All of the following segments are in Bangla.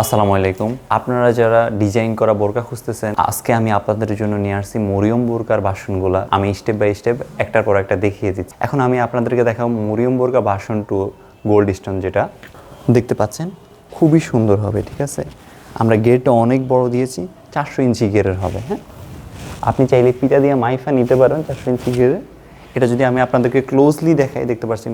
আসসালামু আলাইকুম। আপনারা যারা ডিজাইন করা বোরকা খুঁজতেছেন, আজকে আমি আপনাদের জন্য নিয়ে আসছি মরিয়ম বোরকার বাসনগুলা। আমি স্টেপ বাই স্টেপ একটার পর একটা দেখিয়ে দিচ্ছি। এখন আমি আপনাদেরকে দেখাবো মরিয়ম বোরকা বাসন টু গোল্ড স্টোন যেটা। দেখতে পাচ্ছেন? খুবই সুন্দর হবে, ঠিক আছে? আমরা গেটটা অনেক বড় দিয়েছি, চারশো ইঞ্চি গেরের হবে হ্যাঁ? আপনি চাইলে পিতা দিয়ে মাইফা নিতে পারেন চারশো ইঞ্চি গেরে। এটা যদি আমি আপনাদেরকে ক্লোজলি দেখাই, দেখতে পাচ্ছেন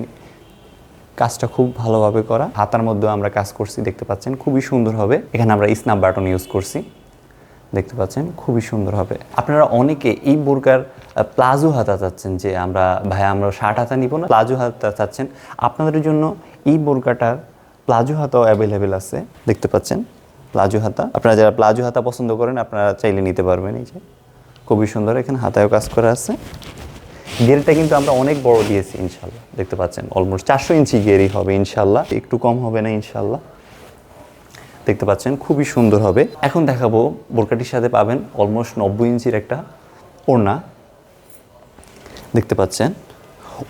কাজটা খুব ভালোভাবে করা। হাতার মধ্যেও আমরা কাজ করছি, দেখতে পাচ্ছেন, খুবই সুন্দর হবে। এখানে আমরা স্ন্যাপ বাটন ইউজ করছি, দেখতে পাচ্ছেন, খুবই সুন্দর হবে। আপনারা অনেকে এই বোরকার প্লাজো হাতা চাচ্ছেন যে আমরা, ভাই, আমরা শার্ট হাতা নিব না, প্লাজো হাতা চাচ্ছেন। আপনাদের জন্য এই বোরকাটার প্লাজো হাতাও অ্যাভেলেবেল আছে, দেখতে পাচ্ছেন, প্লাজো হাতা। আপনারা যারা প্লাজো হাতা পছন্দ করেন, আপনারা চাইলে নিতে পারবেন এই যে। খুবই সুন্দর, এখানে হাতায়ও কাজ করা আছে। গেরটা কিন্তু আমরা অনেক বড় দিয়েছি ইনশাল্লাহ দেখতে পাচ্ছেন অলমোস্ট চারশো ইঞ্চি গেরই হবে ইনশাল্লাহ একটু কম হবে না ইনশাল্লাহ দেখতে পাচ্ছেন, খুবই সুন্দর হবে। এখন দেখাবো, বোরকাটির সাথে পাবেন অলমোস্ট নব্বই ইঞ্চির একটা ওড়না। দেখতে পাচ্ছেন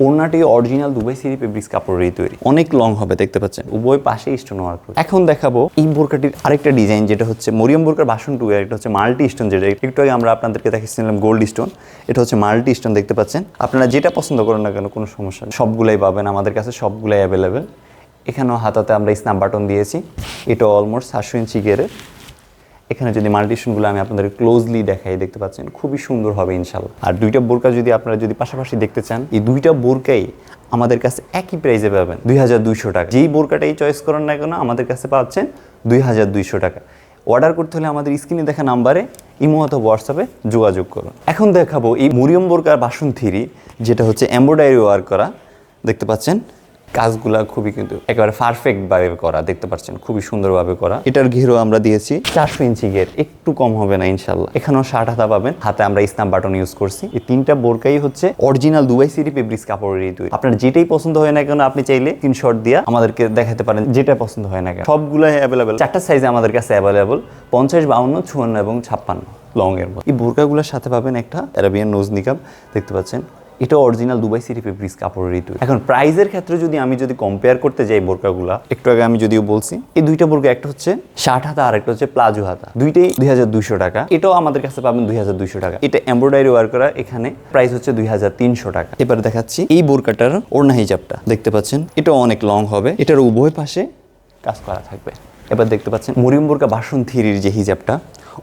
ওড়নাটি অরিজিনাল দুবাই সিরি ফেব্রিক্স কাপড়েরই তৈরি। অনেক লং হবে, দেখতে পাচ্ছেন? উভয় পাশে স্টোন ওয়ার্ক এখন দেখাবো এই বোরকাটির আরেকটা ডিজাইন যেটা হচ্ছে মরিয়ম বোরকার বাসন টু একটা হচ্ছে মাল্টি স্টোন যেটা একটু আগে আমরা আপনাদেরকে দেখাচ্ছিলাম গোল্ড স্টোন এটা হচ্ছে মাল্টি স্টোন দেখতে পাচ্ছেন? আপনারা যেটা পছন্দ করেন না কেন, কোনো সমস্যা নেই। সবগুলাই পাবেন, আমাদের কাছে সবগুলাই অ্যাভেলেবেল এখানেও হাতাতে আমরা স্ন্যাপ বাটন দিয়েছি। এটা অলমোস্ট সাতশো ইঞ্চি গেরের এখানে যদি মাল্টিশনগুলো আমি আপনাদের ক্লোজলি দেখাই, দেখতে পাচ্ছেন, খুবই সুন্দর হবে ইনশাল্লাহ আর দুইটা বোরকা যদি আপনারা যদি পাশাপাশি দেখতে চান, এই দুইটা বোরকাই আমাদের কাছে একই প্রাইসে পাবেন, দুই হাজার দুইশো টাকা। যেই বোরকাটাই চয়েস করেন না কেন, আমাদের কাছে পাচ্ছেন দুই হাজার দুইশো টাকা। অর্ডার করতে হলে আমাদের স্ক্রিনে দেখা নাম্বারে ইমো অথবা হোয়াটসঅ্যাপে যোগাযোগ করুন। এখন দেখাবো এই মরিয়ম বোরকার বাসন থিরি যেটা হচ্ছে এমব্রয়ডারি ওয়ার্ক করা। দেখতে পাচ্ছেন কাজগুলা খুবই কিন্তু একেবারে পারফেক্ট ভাবে করা দেখতে পাচ্ছেন খুবই সুন্দরভাবে করা। এটার ঘেরও আমরা দিয়েছি। চারশো ইঞ্চি গের একটু কম হবে না ইনশাল্লাহ এখানেও ষাট হাতা পাবেন হাতে আমরা ইসলাম বাটন ইউজ করছি। এই তিনটা বোরকাই হচ্ছে অরিজিনাল দুবাই সিটি ফেব্রিক্স কাপড়েরই তৈরি আপনার যেটাই পছন্দ হয় না কেন আপনি চাইলে স্ক্রিনশট দিয়ে আমাদেরকে দেখাতে পারেন যেটা পছন্দ হয় না কেন। সবগুলাই অ্যাভেলেবেল চারটা সাইজে আমাদের কাছে অ্যাভেলেবল পঞ্চাশ বাউন্ন চুয়ান্ন এবং ছাপ্পান্ন লং এর। এই বোরকাগুলোর সাথে পাবেন একটা অ্যারাবিয়ান নোজ নিকাব দেখতে পাচ্ছেন? এটা অরিজিনাল দুবাই সিটি ফেব্রিক্স কাপড়েরই তৈরি এখন প্রাইজের ক্ষেত্রে যদি আমি যদি কম্পেয়ার করতে যাই বোরকাগুলা, একটু আগে আমি যদিও বলছি, এই দুইটা বোরকা একটা হচ্ছে ষাট হাতা, আর একটা হচ্ছে প্লাজো হাতা। দুইটাই দুই হাজার দুইশো টাকা। এটাও আমাদের কাছে পাবেন দুই হাজার দুইশো টাকা। এটা এমব্রয়ডারি ওয়ার করা, এখানে প্রাইস হচ্ছে দুই হাজার তিনশো টাকা। এবার দেখাচ্ছি এই বোরকাটার ওড়না হিজাবটা। দেখতে পাচ্ছেন, এটাও অনেক লং হবে। এটার উভয় পাশে কাজ করা থাকবে। এবার দেখতে পাচ্ছেন, মরিয়ম বোরকা বাসন থিরির যে হিজাবটা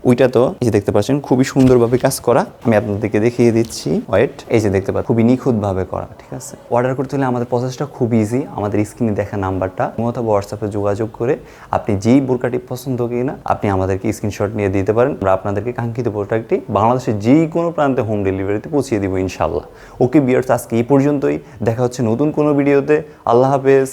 ওইটা তো এই যে দেখতে পাচ্ছেন, খুবই সুন্দরভাবে কাজ করা। আমি আপনাদেরকে দেখিয়ে দিচ্ছি। ওয়েট এই যে দেখতে পাচ্ছেন, খুবই নিখুঁতভাবে করা, ঠিক আছে? অর্ডার করতে হলে আমাদের প্রসেসটা খুব ইজি আমাদের স্ক্রিনে দেখা নাম্বারটা। অথবা হোয়াটসঅ্যাপে যোগাযোগ করে আপনি যেই বোরকাটি পছন্দ কিনা, আপনি আমাদেরকে স্ক্রিনশট নিয়ে দিতে পারেন। আমরা আপনাদেরকে কাঙ্ক্ষিত প্রোডাক্টটি বাংলাদেশের যেই কোনো প্রান্তে হোম ডেলিভারিতে পৌঁছিয়ে দিব ইনশাল্লাহ ওকে বিয়ার্স আজকে এই পর্যন্তই। দেখা হচ্ছে নতুন কোনো ভিডিওতে আল্লাহ হাফেজ।